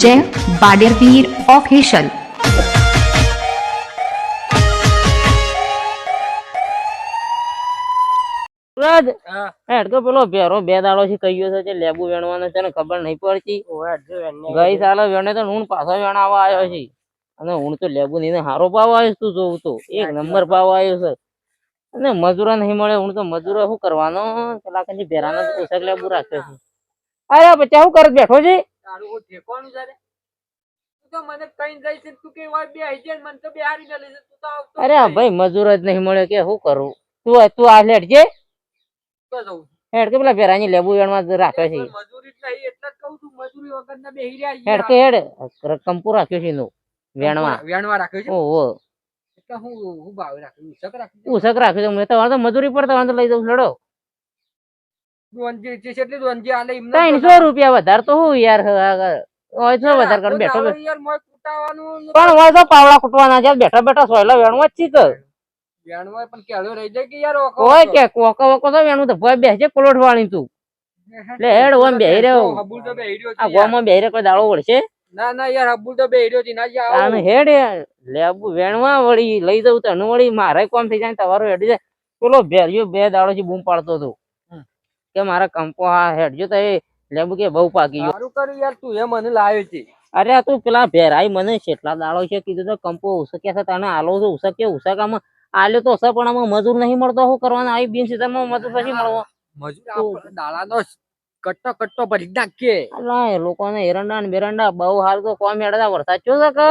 જય બાડેરવીર ઓફિશિયલ પેલો ભેરો બે દાડો થી કહ્યો છે લેબુ વેણવાનો છે ને ખબર નહીં પડતી. ઓય જો એને ગઈ સાલે વેણે તો હું પાછો વેણાવા આવ્યો છે. અને હું તો લેબુ નહીં હારો પાવો આવ્યો છે તું જોવું તો. એક નંબર પાવો આવ્યો છે. અને મજૂરો નહીં મળે હું તો મજૂરો શું કરવાનો? પેલા કઈ ભેરાનો ઓછક લેબુ રાખ્યો છે. અરે બચ્ચા શું કરે બેઠો છે? તારું ઠેકવાનું અરે ભાઈ મજૂર જ નહીં મળે કે શું કરું? તું તું આ લેટ જે. હેડ કે પેલા ભેરાની લેબુ વેણવા જ રાખ્યો છે. હેડ કે હેડ કંપુ રાખ્યો છે વેણવા. વેણવા રાખ્યો છે? ઓહો. એટલે હું હું ભાવ રાખ્યું ઉસક રાખ્યું ઉસક રાખ્યો છે મેં તો તો મજૂરી પર તો લઈ જવું લડો. દોનજી છે એટલી દોનજી આલે એમને ત્રણસો રૂપિયા વધારે તો હું યાર હોય વધારે કર બેઠો બેઠો. યાર મોય કૂટાવાનું પણ હોય તો પાવડા કૂટવાના છે બેઠા બેઠા સોયલા વેણવા જ ચીક વેણવા પણ કેળો રહી જાય કે યાર ઓકો હોય કે કોકો તો વેણું તો બેસે વાળી તું. લે હેડ ઓમ બેહી રહ્યો. આ ગોમાં બેહી કોઈ દાળો વળશે ના ના યાર હબુલ તો બેહી છે. ના જી આવો. આને હેડ લેબુ વેણવા વળી લઈ જાઉં તને વળી. મારે કોમ થઈ જાય તમારું હેડી જાય. પેલો ભેરિયો બે દાડો થી બૂમ પાડતો હતો. કે મારા કંપો હા હેડજો તો એ. લેબુ કે બહુ પાકી ગયો. મારું કર્યું યાર તું એ મને લાવ્યો છે. અરે આ તું પેલા ભેરાઈ મને કેટલા દાડો છે કીધું તો કંપો ઉસક્યા છે તને આલો છો ઉસકે ઉસકામાં આલ્યો તો હશે પણ આમાં મજૂર નહીં મળતો શું કરવાનું? આવી બિન સીઝનમાં મજૂર પછી મળવો. મજૂર દાડાનો કટ્ટો કટ્ટો ભરી નાખીએ. અલા એ લોકોને એરંડા ને બેરંડા બહુ હાલ તો કોમ હેડતા વરસાદ ચો છે કે.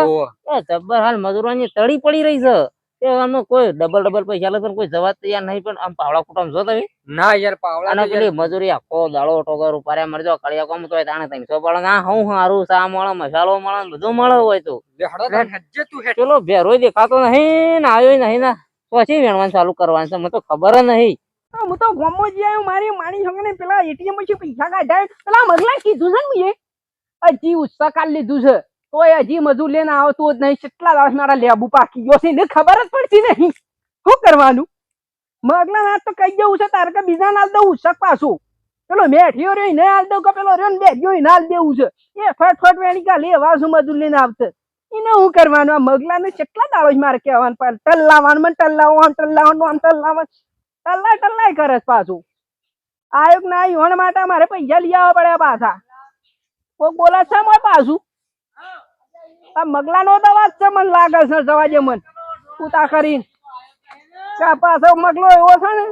એ જબ્બર હાલ મજૂરોની તળી પડી રહી છે. એ આમાં કોઈ ડબલ ડબલ પૈસા લે પણ કોઈ જવા તૈયાર નહીં પણ આમ પાવડા કુટુંબ જો તમે? ના યાર પાવડા અને પેલી મજૂરી આખો દાડો ટોકર ઉપાડ્યા મરજો કળિયા કોમ તો તાણે ત્રણસો પડે. ના હું હારું સા મળે મસાલો મળે બધું મળે હોય તો. ભેરોય દેખાતો નહીં ને આવ્યો નહીં ના. પછી વેણવાનું ચાલુ કરવાનું છે મને તો ખબર જ નહીં. તો હું તો ગામમાં જઈ આવ્યો મારી માણી છોકરાને પેલા એટીએમ છે પૈસા પેલા મગલા કીધું છે ને હજી ઉત્સાહ કાઢ લીધું છે. તોય હજી મજૂર લઈને આવતો જ નહીં. કેટલા દિવસ મારા લેબુ પાકી ગયો એને ખબર જ પડતી નહીં. શું કરવાનું? મગલા ના તો કહી જવું છે, તારે કે બીજા નાલ દઉં ઉત્સક પાછું. પેલો મેઠિયો રહ્યો ને હાલ દઉં કે પેલો રહ્યો ને બેઠ્યો, એને હાલ દેવું છે. એ ફટ ફટ વેણિકા લેવા છું મજૂર લઈને આવશે? એને શું કરવાનું? આ મગલાને કેટલા દાડો જ મારે કહેવાનું? પણ ટલ્લાવાનું, મને ટલ્લાવો આમ ટલ્લાવાનું આમ ટલ્લાવાનું ટલ્લાય ટલ્લાય કરે પાછું. આયોગ ના યોણ માટે મારે પૈસા લઈ આવવા પડ્યા પાછા. કોક બોલે છે મોય પાછું? આ મગલા તો વાત છે મને લાગે છે સવાજે મન. પૂતા કરીને. કા પાછો મગલો એવો છે ને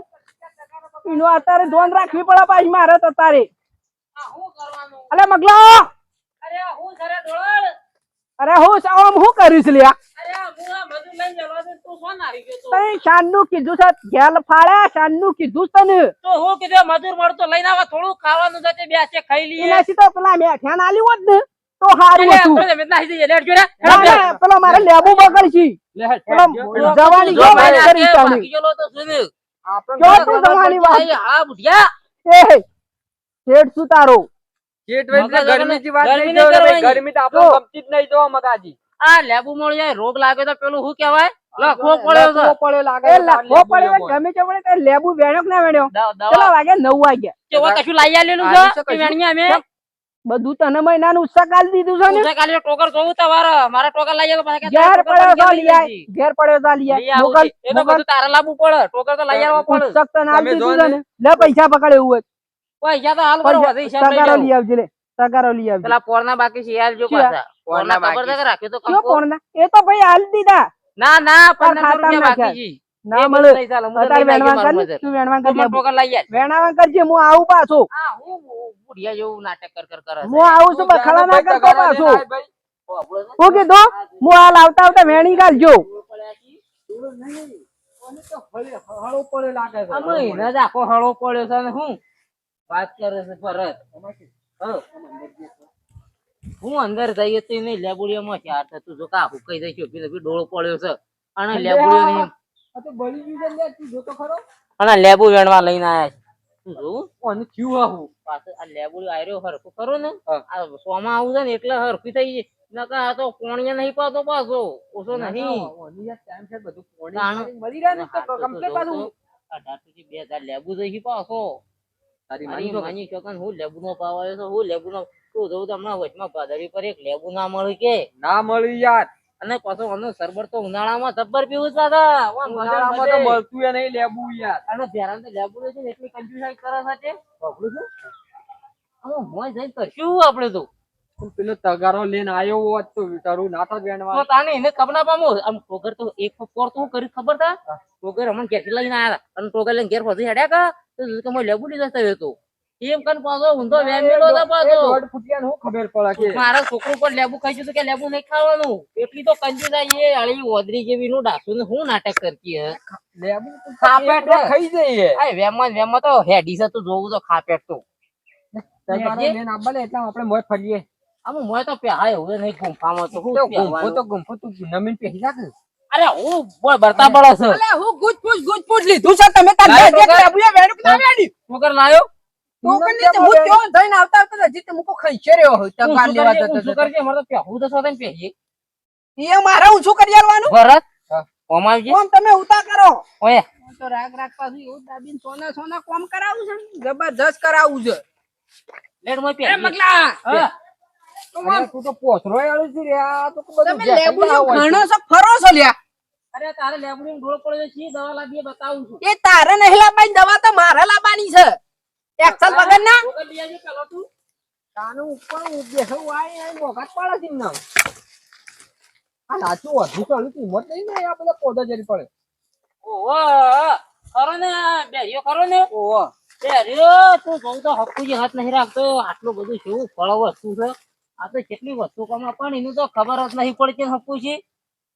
એનો અત્યારે ધોન રાખવી પડે પાછી મારે તો તારે. અલે મગલો! અરે હું છે? આમ હું કરીશ લ્યા? શાનનું કીધું છે ઘેલ ફાડ્યા શાનનું કીધું તને તો હું કીધું મજૂર મળતો લઈને આવા થોડું ખાવાનું છે તે બે ખાઈ લઈએ. એનાથી તો પેલા મેઠિયાને આલ્યું હોત ને તો સારું હતું. ના, ના, મારે લેબુ બગડશે. લે હેડ, પેલો હેડ, હેડ. જવાની જો જો વાત કરી તમે. જો તું જવાની વાત. એ શેઠ શું તારો ભાઈ મગજ ગરમીની વાત ગરમી નહીં. ગરમી તો આપણે ગમતી જ નહીં જોવા મગાજી. આ લેબુ મળી જાય રોગ લાગે તો પેલું શું કેવાય લખવો પડ્યો પડ્યો લાગે લખવો લેબુ પડ્યો ગમે તે પડે લેબુ વેણ્યો ના વેણ્યો? દવા- દવા. વાગે? નવ વાગ્યા કેવો કશું લાઈ આલેલું છે? છે કે કશું? વેણીએ અમે? બધું તને મહિનાનું દીધું છે ને? ટોકર જોવું તમારે. મારા ટોકર લઈ આવ્યો પાછા ઘેર પડ્યો તો લઈ આય ઘેર પડ્યો લઈ આય બધું તારા લાવવું પડે. ટોકર તો લઈ આવવા પડે. ઉત્સક તને આલી દીધું છે ને. ને લે પૈસા પકડે એવું હોય. પૈસા તો હાલ વધુ. લઈ આવજે લે. તગારો લઈ આવજે. પેલા પોરના બાકી શિયાળ જો પાછા. પોરના પોરના ખબર બાકી છે. તો કયો કંકુ? એ તો ભાઈ હાલ દીધા. ના ના તાર પંદરસો ખાતામાં રૂપિયા બાકી છે. ના મળે. બધું નહીં ચાલે. હું તો અત્યારે લઈને આવી વેણવા ગયો કર તું વેણવા મજૂર. કર તો પણ ટોકર લઈ આય. વેણાવા કરજે હું આવું પાછો. આ હું બુઢિયા જેવું નાટક કર કર કરે હું આવું છું બખાડા ના કરતો પાછો. હું કીધું હું હાલ આવતા આવતા વેણી ગાલજો. હળો પડ્યો લાગે છે હળો પડ્યો છે ને હું વાત કરે છે પરત હા. અંદર જઈએ તો એને લેબુડીઓમાં માં ચાર તો જો કા હુકાઈ જાય છે પેલો ડોળો પડ્યો છે. અને લેબુડીઓ નહીં આ તો બળી ગયું છે લે, તું જોતો ખરો. અને લેબુ વેણવા લઈને આયા છે. જોવું કોને ક્યુ આ હું. આ લેબુડી આયરો હરખું કરો ને? આ સોમાં આવું છે ને એટલે હરખી થઈ જાય નકા આ તો કોણિયા નહીં પાતો પાછો. ઓછો નહીં. ઓની યાર ટાઈમ છે બધું તાણ. મળી રહ્યા ને જોવો પાછું. થી બે હજાર લેબુ જઈ પાછો. માની છોકન. હું લેબુનો પાવ આવ્યો હું લેબુનો તું જોઉં તો હમણાં વચમાં પાદરી પર એક લેબુ ના મળ્યું કે? ના મળ્યું યાર. અને પાછો સરબત તો ઉનાળામાં જબ્બર પીવું છે દાદા. ઉનાળામાં તો મળતું નહીં લેબુ યાર. અને ભેરાને તો લેબુ છે એટલી કરે છે. બાપડું છે? આમાં મોય જઈને કરશું આપણે તું. પેલો તગારો લઈને આવ્યો હોત તો તારું બેનવા. તો તાને એને ખબર ના પામો. આમ ટોગર તો એક પોર તો કરી ખબર તા? ટોગર હમણ ઘેર લઈને આયા અને ટોગર લઈને ઘેર પછી હેડ્યા કા? તો કે મોય લેબુ લીધા થયો તો. એમ કન પાછો ઊંધો વેમેલો હતા પાછો. દોઢ ફૂટિયા હું ખબર પડા કે મારા છોકરો પર લેબુ ખાઈ ગયું તો કે લેબુ નહીં ખાવાનું? એટલી તો ના એ અળી ઓદરી જેવી નું ડાસુ ને હું નાટક કરતી હે? લેબુ તો ખાપેટ તો ખાઈ જઈએ. આ વેમાં વેમાં તો હેડી છે તું જોવું તો ખાપેટ તો. તગારો. લઈને આબા એટલે આપણે મોય ફરીએ. આમ મોય તો પેહાય એવું નહીં ગુંફામાં તો હું ગુંફો તો ગુંફો તું નમીન પેહી રાખ અરે હું બોલ બરતા પડો છે. અલે હું ગુજ પૂછ ગુજ પૂછ લીધું છે તમે તાર જે જે ટોકર. વેડુક ના વેડી હું કર લાયો? ટોકનની તો હું ત્યાં જઈને આવતા આવતા હજી મુકો ખંચે રહ્યો હોય તું તગાર લેવા જતો શું જતો. કરજે અમારે તો પહેવું તો સોતે ને પહેરીએ એ મારે હું શું કરી આલવાનું? ભરત હા. કોમ આવજે કોમ તમે ઉતા કરો. ઓય. તો રાગ રાગ પાછું એવું દાબીન સોના સોના કોમ કરાવું છે. જબરજસ્ત કરાવું છે. લેટ મોય એ મગલા! હા. અરે તું તો પોસરો આળો છે રે આ તો બધું તમે જેઠાઈ લેબુ ના હોય ઘણો છો ફરો છો લ્યા. અરે તારે લેબડીને ડોળ પડે છે દવા લાવીએ બતાવું છું. એ તારે નહીં લાવવાની દવા તો મારે લાવવાની છે. એક્સલ વગર ના. ટોકર લઈ આવજે પેલો તું. કાનું ઉપર બેસો આય આય મોઘાત પાડે છે એમને. આ નાચું વધુ ચાલુ કિંમત નહીં ને આ બધા પોદા જરી પડે. ઓહો ખરો ને બેરીઓ ખરો ને. ઓહો. બેરીઓ તું જોઉં તો હક્કુજી હાથ નહીં રાખતો. આટલું બધું શું ફળ વસ્તુ છે? આ તો કેટલી વસ્તુ કમા પણ એનું તો ખબર જ નહીં પડતી છે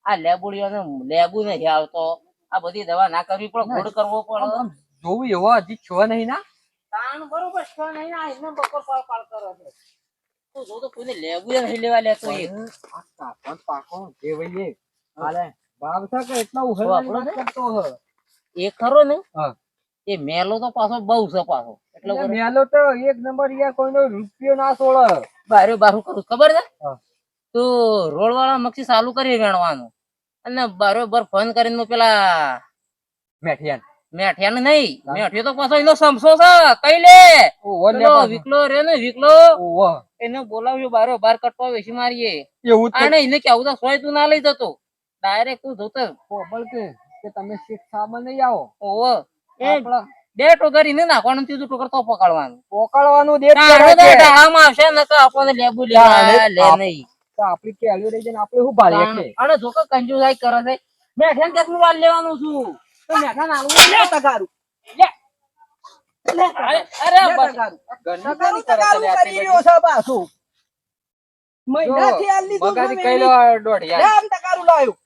આ લેબુડીઓને લેબુ નથી આવતો. આ બધી દવા ના કરવી પણ ગોળ કરવો પણ જોવું એવો હજી છો નહીં ના તાણ બરોબર છે નહીં આ એમને બકોર પાળ પાળ કરે છે. તું જો તો કોઈને લેબુ નહીં લેવા લેતો એ આ પાકો જે વઈએ. હાલે ભાવ કે એટલા તો ઉહળવાની આપણો વાત કરતો હ? એ ખરો ને? હા. એ મેલો તો પાછો બહુ છે પાછો. એટલે એટલે મેલો તો એક નંબર યાર કોઈનો રૂપિયો ના સોળે. બારે બારું કરું ખબર છે? તો રોડ વાળા મક્ષી ચાલુ કરી વેણવાનું. અને બરોબર ફોન કરીને પેલા મેઠિયાન. મેઠિયાન નહીં મેઠિયો તો પાછો એનો સમસો છે કઈ લે. વિકલો રે ને વિકલો. એને બોલાવ્યો બારો બાર કટવા વેચી મારીએ. એવું એને કેવું તો સોય તું ના લઈ જતો. ડાયરેક્ટ તું જોતો. કે તમે શીખ સાબા નહીં આવો. ઓવો આપણા બે નાખવાનું ટોકર તો પકડવાનું આવશે ને કે આપણને લેબુ તાણે લે નહીં. તો આપણી કેલ્યુ રહી જાય આપણે શું ભાળીએ કે? અને જો કે કંજુસાઈ કરે છે. મેઠાને કેટલું વાર લેવાનું છું? તો મેઠાને આલવું લે. તગારું લે. અરે અરે બસ. તગારું ઘરના તગારું કોની કરે તગારું છે આટલી કરી રહ્યો છે પાછું. મહિનાથી આલી જો, બગાડી કઈ લો દોઢિયા. લે તગારું લાવ્યું.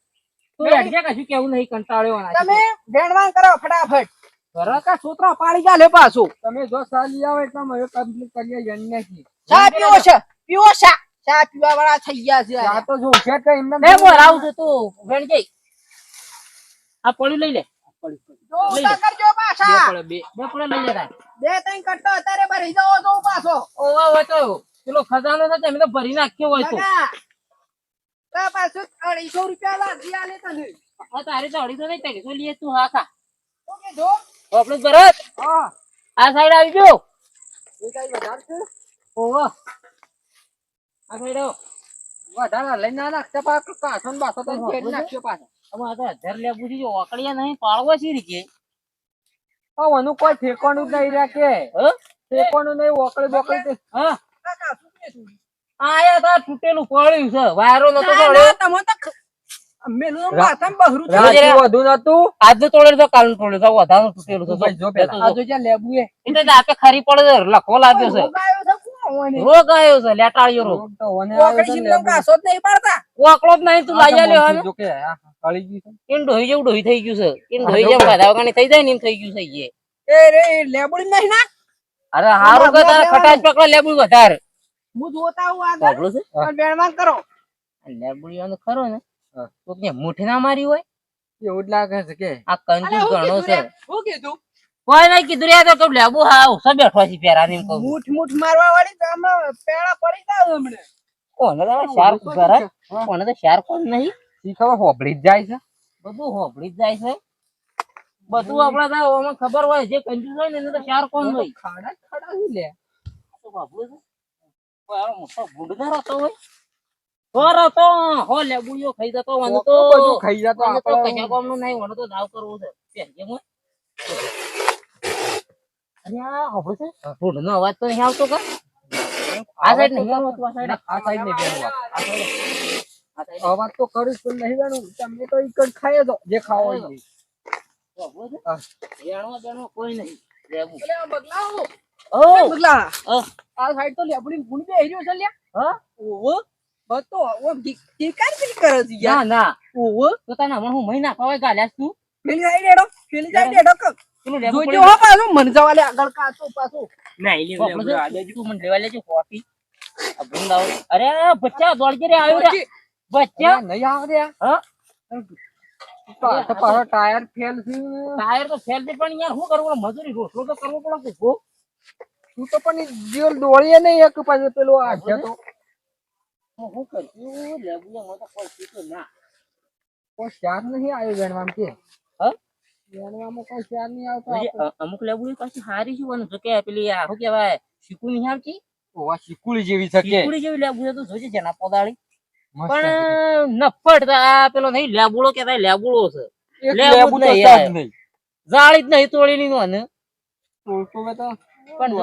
તું કશું કેવું નહીં કંટાળ્યો તમે ભેણવાન કરો ફટાફટ. બરાબર છોતરા પાડી જા લે પાછું? તમે જો સાલી આવો એટલે અમે કમ્પ્લીટ કરીએ જણને કી. ચા પીવો છે પીવો ચા. ચા પીવા વાળા થઈ ગયા છે આ તો જો ઉઠ્યા તો એમને લે બોલ આવું તું વેણ જઈ આ પડી લઈ લે. જો ઉતા કરજો બે પડે બે. બે પડે લઈ લેતા. બે ત્રણ કટ્ટો અત્યારે ભરી તો પાછો. ઓવા હોય તો પેલો ખજાનો છે તમે તો ભરી નાખ્યો હોય તો. પાછું અઢીસો રૂપિયા લાગી આલે તને. તારે તો અઢીસો નહીં ત્રણસો લઈએ તું હા ખા. ઓકે કીધું આપણે ભરત? હા. આ સાઈડ આવજો એ કઈ વધારે છે? ઓવા આ સાઈડ આવો. વધારે લઈને ના નાખતા પાછો. કાઠો બાસો તો ફેરી નાખજો પાછો. હવે આ તો હજાર લેબુ છે જો ઓકળિયા નહીં પાળવા છે રીતે હવે કોઈ ઠેકાણું જ નહીં રાખે હ? ઠેકાણું નહીં ઓકળી બોકળી હા? આયા તા તૂટેલું પડ્યું છે. વાયરો નતો તમે તો મેલું માથામાં બહરું છે. વધુ નતું? આજે તોડેલું તો કાલનું તોડેલું તો વધારે તૂટેલું તો જો પેલા. આ જો જ્યાં લેબુ એ. એટલે આપે ખરી પડે છે લખવો લાગ્યો છે. રોગ આવ્યો છે, લેટાળ્યો રોગ. તો જ નહીં પાડતા. ઓકળો જ નહીં તું આ લાઈ તો આલ્યો મોંઘું હે જો કે કળી ગયું છે. એમ ડોહી જેવું ડોહી થઈ ગયું છે. એમ હા, ડોહી જો જેમ વગાની થઈ જાય ને એમ થઈ ગયું છે. એ. રે લેબુડી નહીં ના અરે હારું કે તારે ખટાશ પકડો લેબુડી વધારે. હું જોતા હું આગળ. છે? હા. કરો. લેબુડીઓને ખરો ને. તો કે મુઠી ના મારી હોય? એવું જ લાગે છે કે. આ કંજૂસ ઘણો છે? હું કીધું? કોઈ નહીં કીધું રે તો કહું લેબુ હા ઉસા બેઠો છે પેરા ને કહું. મુઠ મુઠ મારવા વાળી તો આમાં પેડા પડી જાવ હમણે. કોને તો શાર ઘરે કોને તો શાર કોણ નહીં? ખબર હોબળી જ જાય છે. બધું હોબળી જ જાય છે. બધું આપણા તો આમાં ખબર હોય જે કંજૂસ હોય ને એને તો ચાર કોણ હોય ખાડા ખાડા લે તો બાબુ છે. મોટો ભૂંડદાર હતો હોય? હોર હતો. હો લેબુયો ખાઈ જતો મને તો તો બધું ખાઈ જતો મને તો આપણે કશા કામનું નહીં મને તો દાવ કરવું છે. પહેરીએ મોય. અરે આ હોભળો છે. ભૂંડનો અવાજ તો નહીં આવતો કા? આ સાઈડ નહીં આવતો? આ સાઈડ આ સાઈડ ને બેનું આ સાઈડ અવાજ તો કરું પણ નહીં જાણું. તમે તો ઈકડ ખાઈ દો જે ખાવો એ. કોઈ નહીં. લેબુ. અલે આ બગલાઓ, ઓ! બગલા. આ સાઈડ તો લેબડી ગુણ બે હેર્યો છે લ્યા. હા? ઓહો. બસ તો ઓમ ઠીક ઠીકાર પેલી છે ના ના. ઓવો તો તને હમણાં હું મહિના પાવે ગાલ્યાસ તું પેલી જાય હેડો પેલી જાય કર પેલું લેબુ જોજો હો પાછું મન જવાલે આગળ કાચો પાછો. હોભળો છે? તું મન લેવા લેજે કોફી. આ ભૂંડ અરે બચ્ચા દોડજે રે આવ્યો રે. બચ્ચા. નહીં આવ રે. હા? ટાયર ફેલ છે ટાયર તો ફેલ છે પણ યાર શું કરવું? મજૂરી રોટલો તો કરવો પડે કે તું તો પણ જીવ દોડીએ નહીં એક પાછો પેલો આ છે તો. હું શું કરશું લેબુ મને તો કોઈ શીખ્યું ના. કોઈ શાર નહીં આવ્યો વેણવામ કે? હા? વેણવામાં કોઈ શાર નહીં આવતો અમુક લેબુ પાછી હારી શું બને કે પેલી આ શું કહેવાય શીકું નહીં આવતી ઓવા શીકુડી જેવી શકે શીકુડી જેવી લેબુ છે તો જોજે જેના પોદાળી. પણ નફટ આ પેલો નહીં લેબુડો કેતા લેબુડો છે. નહીં જાળી જ નહીં તોડી ની ને તોડતો તો પણ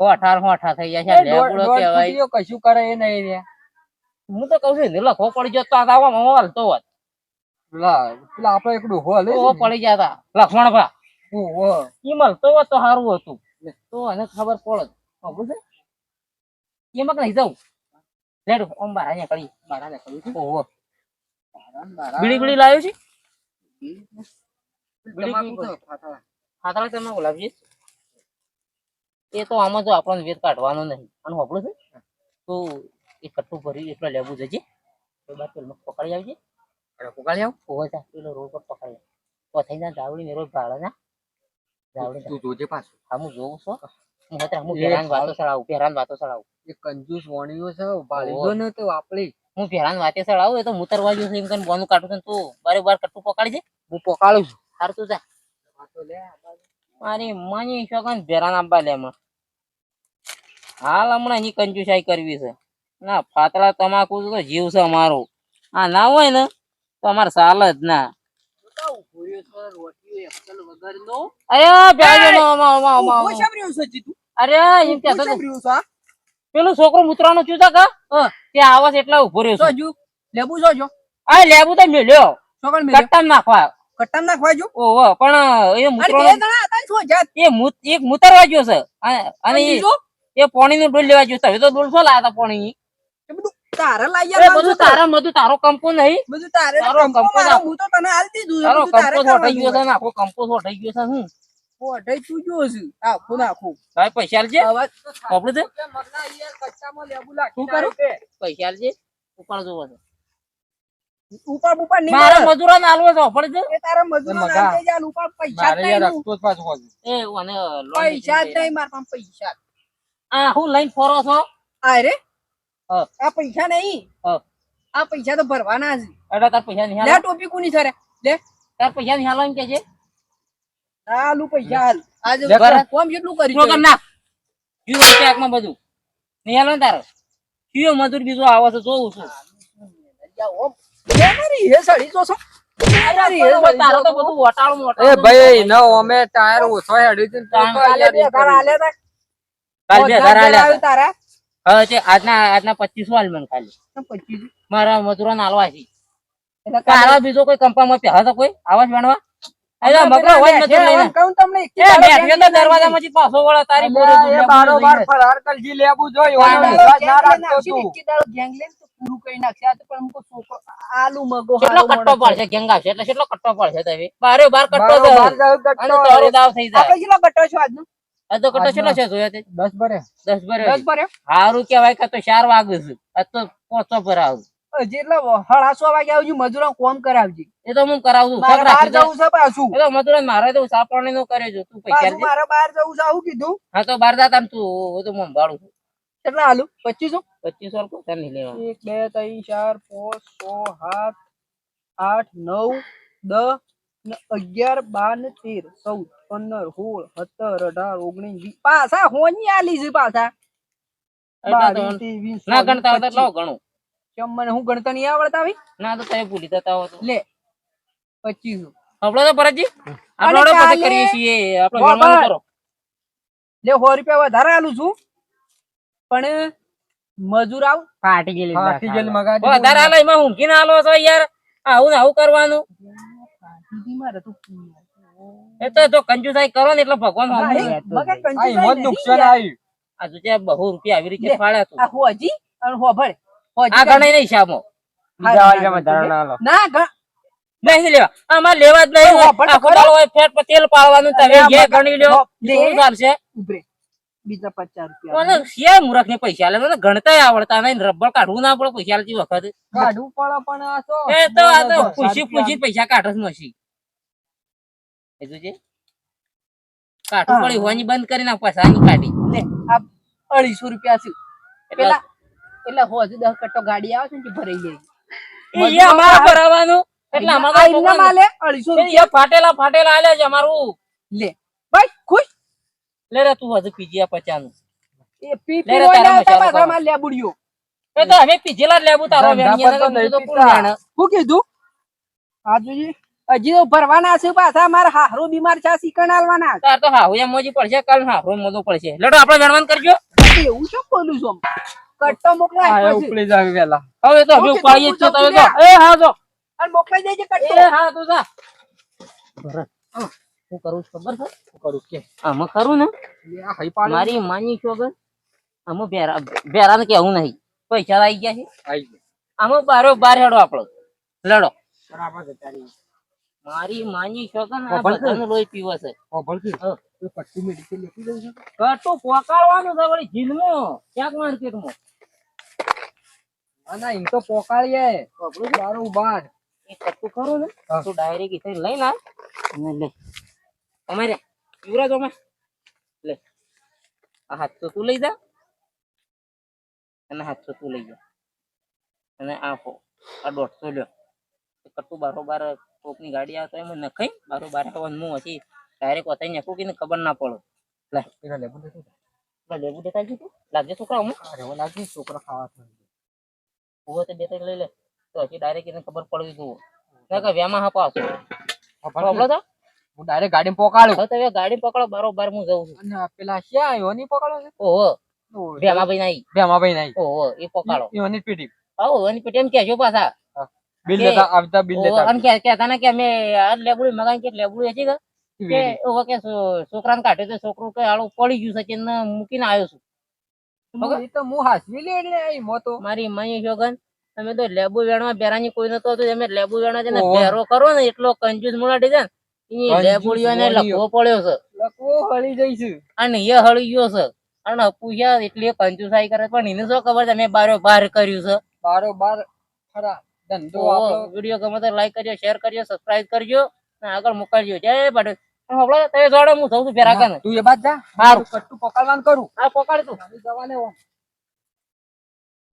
હોઠાર હોઠા થઈ જાય છે લેબુડો કહેવાય. કશું કરે એ નહીં રે. હું તો કઉ છું ને લખો પડી જતો આ આવા હાલતો હોત. પેલા પેલા આપણે એક ડોહો હલે તો પડી જતા લખમણ ભા ઓ ઈ મળતો હોત તો સારું હતું. તો એને ખબર પડે. ખબર છે. એમાં નહીં જાઉં? લેડ ઓમ બારા અહીંયા કરી બારા ને કરી ઓ બીડી બીડી લાવ્યો છે? તો. ખાતરા. તમે બોલાવજે એ તો આમાં જો આપણને વેર કાઢવાનો નહીં. અને હોપડું છે? તો એ કટ્ટું ભરી એટલો લેવું જજે તો બાદ પેલો પકડી આવજે. પકડી આવ. જા પેલો રોડ પર પકડી આવ થઈ જાય જાવડી મેરો ભાડા ના જાવડી તું જોજે પાછું. હા હું જોઉં છું. હું અત્યારે હું એ વાતો ચડાવું પેરાન વાતો ચડાવું. એ કંજૂસ વણીઓ છે બાળી ને તો આપણી હું ભેરાન વાતે ચડાવું એ તો મુતરવા ગયો છે એમ કરીને બોનું કાઢું છું તું. બારે બાર કટ્ટું પકડી હું પોકાળું છું. સારું તું જા. મારી મને શોખન ભેરાન આંબા લે હાલ હમણાં એની કંજુસાઈ કરવી છે. ના પાતળા તમાકુ તો જીવ છે અમારો આ ના હોય ને તો અમારે સાલ જ ના છે હતો. છે? પેલું છોકરો મુતરાનો ચૂતા કા ત્યાં આવાસ એટલા ઊભો રહ્યો છું લેબુ જોજો. આ લેબુ તો મેલ્યો છોકરો મેલ્યો. કટ્ટા નાખવા કટ્ટામાં નાખવા જો. ઓહો પણ એ હતા છો જાત. એ મૂત એક મુતરવા ગયો છે અને એ-? પાણી નું ડોલ લેવા ગયો છે હવે તો ડોલ છો લાયા તા પાણી બધું તારે એ બધું તારા બધું તારો કંપો નહીં. બધું તારે તારો કંપો. હું તો તને તારો કંપો થઈ ગયો છે કરવાનું કંપો થઈ ગયો છે હું. અઢાઈ તું જો છે. આખું નાખું. તારે પૈસા તો શું કરું? પૈસા જોવો છે ઉપર ઉપર નહીં મારા. મજૂરો ને આલવો છે પડે છે? તારા મજૂરો મગા. નાખી દેજે, ઉપર પૈસા જ એ લોન પૈસા જ નહીં મારા પાસે પૈસા આ હું લઈને ફરો છો? આ રે. આ પૈસા નહીં. હા. આ પૈસા તો ભરવાના છે એટલે તાર પૈસા નહીં લે ટોપી કોની સરે લે. તાર પૈસા નહીં હાલો એમ કે છે? હાલુ પૈસા હાલ. આજે કોમ જેટલું કરી શું ના નાખ જીવો પેકમાં બધું. નહીં હાલો તારે. કયો મજૂર બીજો આવે છે જોઉં છું. હે સડી જો છો. અરે હે સડી તો જો છો. બધું વટાળું એ ભાઈ ન અમે ટાયર ઓછો હેડી છે તો. હવે આજના આજના પચીસો હાલ મને ખાલી. પચીસ. મારા મજૂરો નાલવા છે. એટલે બીજો કોઈ કંપામાં પહેલા તો કોઈ? આવાજ તારી બોરો એ દુનિયા બારોબાર બોલો ફરાર કરજી લેબુ જોઈ કાંઈ ઓનો નહીં. વિશ્વાસ ના રાખતો તું. ગેંગ લઈને તો પૂરું કરી નાખશે. આ તો પણ અમુક છોકરો આલુ મગો કેટલો હારો કટ્ટો પડશે ગેંગ એટલે કટ્ટો પડશે તમે બારે બાર કટ્ટો બારોબાર છે જાવ અને કટ્ટો. તારો દાવ થઈ જાય. કટ્ટો છો આજનો? તો કટ્ટો કેટલો છે જોયા તે? દસ ભરે. દસ ભરે દસ ભર્યો સારું કેવાય કે તો ચાર વાગે છે. તો પોચો ભર આવું. જેટલા હળાસો વાગે આવજો મજૂરો કોમ કરાવજે. એ તો હું કરાવું બહાર જવું છે પાછું. એ તો મજૂરો મારે તો સાપણી નું કરે છે તું પૈસા. મારે બહાર જવું છે આવું કીધું. હા તો બાર જાતા તું હું તો ભાડું છું. કેટલા હાલું? પચીસો? પચીસો તારે નહીં લેવાનું. એક બે ત્રણ ચાર પાંચ છ સાત આઠ નવ દસ અગિયાર બાર ને તેર ચૌદ. પંદર સોળ સત્તર અઢાર ઓગણીસ વીસ પાછા હોની આલી છે પાછા. ના ગણતા. કેમ મને હું ગણતા નહીં આવડતા ભાઈ? ના તો તમે ભૂલી જતા હો લે પચીસ. આપણો તો ભરતજી અને આપણે કરીએ છીએ. આપણે બરાબર. કરો. લે સો રૂપિયા વધારે આલું છું. પણ મજૂર આવ. ફાટી ગયેલી ફાટી ગયેલી મગાજ વધારે હાલે એમાં ઊંઘીને હાલો છો યાર? આવું ને આવું કરવાનું. દીદી મારે તો એ તો જો કંજુસાઈ કરો ને એટલે ભગવાન નથી નુકસાન આવ્યું આ જો બહુ રૂપિયા આવી રીતે. તું હોજી? અને હોભળ આ ગણાય નહીં ના નહીં લેવા. આમાં લેવા જ નહીં ફેટ પર તેલ પાડવાનું તમે જે ગણી લ્યો. શું ચાલશે? બીજા પચાસ રૂપિયા. શિયા મૂર્ખ ને પૈસા લે મને આવડતા નહીં રબર કાઢવું ના પડે પૈસા વખત. કાઢવું પડે પણ એ તો આ તો પૂછી પૂછી પૈસા કાઢે જ મસી છે પડી હોની બંધ કાઢી. લે આ અઢીસો રૂપિયા છે પેલા એટલે હોજ દસ કટ્ટો ગાડી આવે છે ને ભરાઈ જાય. એ અમારે ભરાવાનું. એટલે અમારે આ તો એમના ભગવાન- માલે અઢીસો રૂપિયા. ફાટેલા ફાટેલા આલે છે અમારું. લે ભાઈ ખુશ? લે રે તું હજુ પીજી આ પચાનું. એ પી પી તારા લેબુડિયો. તો અમે પીજેલા જ તારો ધંધા તો તો બીજું તો નહીં કોણ પીતા. જાણે? શું કીધું? આ જોઈએ હજી તો ભરવાના છે પાછા મારા હારો બીમાર છે આ આલવાના. તાર તો હાહુ એમ મોજી પડશે કાલ હાહુ મોજો પડશે. લડો આપણે વેણવાન કરજો. એવું શું બોલું છું કટ્ટો મોકલાય આ ઉપલી ઉપડી વેલા. હવે તો હવે ઉપાડીએ છીએ તમે તો. એ હા જો. અને મોકલાઈ દેજે એ હા તો જા. ભરત, હા, શું કરું છું ખબર છે? શું કરું કે. આમાં ખરું ને? હઈ પાડે. મારી માની છોકર આમાં બેરા ભેરાને કેવું નહીં. પૈસા આવી ગયા છે. આઈ ગયા. આમાં બારો બાર હેડો આપણો. લડો. બરાબર છે તારી. મારી માની છોકર આ? બધાનું લોહી પીવે છે. ખબર છે તો પટ્ટી મેડિકલ લેતી જવું છે. કટુ પોકાળવાનું છે વળી જીલમો. ક્યાંક માર્કેટમાં આના એમ તો પોકાળીએ. કપડું બારું બાર એ કટુ ખરું ને? તો ડાયરેક્ટ ઇથે લઈને ના અને લે. અમારે યુવરાજ અમે લે. આ હાથ તો તું લઈ જા. અને હાથ તો તું લઈ જા. અને આ ફો આ દોઢસો લ્યો. કટુ બારોબાર કોકની ગાડી આવે તો એમાં નખાઈ બારોબાર આવવાનું મું હજી ડાયરેક્ટ વતાઈ નાખું કે ખબર ના પડો. લે પેલા લેબુ દેતું લેબુ દેતા તું? લાગજે છોકરા હું અરે ઓલા લાગજે છોકરા ખાવા થઈ ઊભો તો બે ત્રણ લઈ લે. તો હજી ડાયરેક્ટ એને ખબર પડવી જુઓ ના કે વ્યામાં હા પાસ પ્રોબ્લેમ તો હું ડાયરેક્ટ ગાડી પોકાળું. તો ગાડી પકડો બરોબર હું જઉં છું. અને પેલા શ્યા યોની પકડો છે? ઓહો ભેમા ભાઈ નહીં ભેમા ભાઈ નહીં ઓહો એ પકડો યોની પીડી આવો એની પેટી એમ કહેજો પાછા. બિલ લેતા આવતા બિલ લેતા અને કે કેતા ને કે અમે આ લેબુડી મગાઈ કે લેબુડી છે કે કે ઓહો કે છોકરાને કાઢ્યો તો છોકરો કે આળો પડી ગયું છે કે મૂકીને આવ્યો છું. એ તો હું હાસવી લે એટલે આઈ મોતો મારી માઈ જોગન તમે તો લેબુ વેણવા બેરાની કોઈ નતો તો તમે લેબુ વેણવા છે ને. બેરો કરો ને એટલો કંજૂસ મુલાડી છે ને લેબુડીઓને લખવો પડ્યો છે. લકવો હળી જઈશું અને એ હળી ગયો છે. અને પૂછ્યા એટલી કંજુસાઈ કરે પણ એને શું ખબર છે મેં બારો બાર કર્યું છે. બારો બાર ખરા. ધંધો તો આપણો વીડિયો ગમે તો લાઈક કરજો શેર કરજો સબસ્ક્રાઇબ કરજો અને આગળ મોકલજો જય પાટણ હમણાં તમે જોડે હું જઉં છું ફેરા તું એ બાદ જા. હારું. કટ્ટુ પકડવાનું કરું. આ પકડ તું. લેવો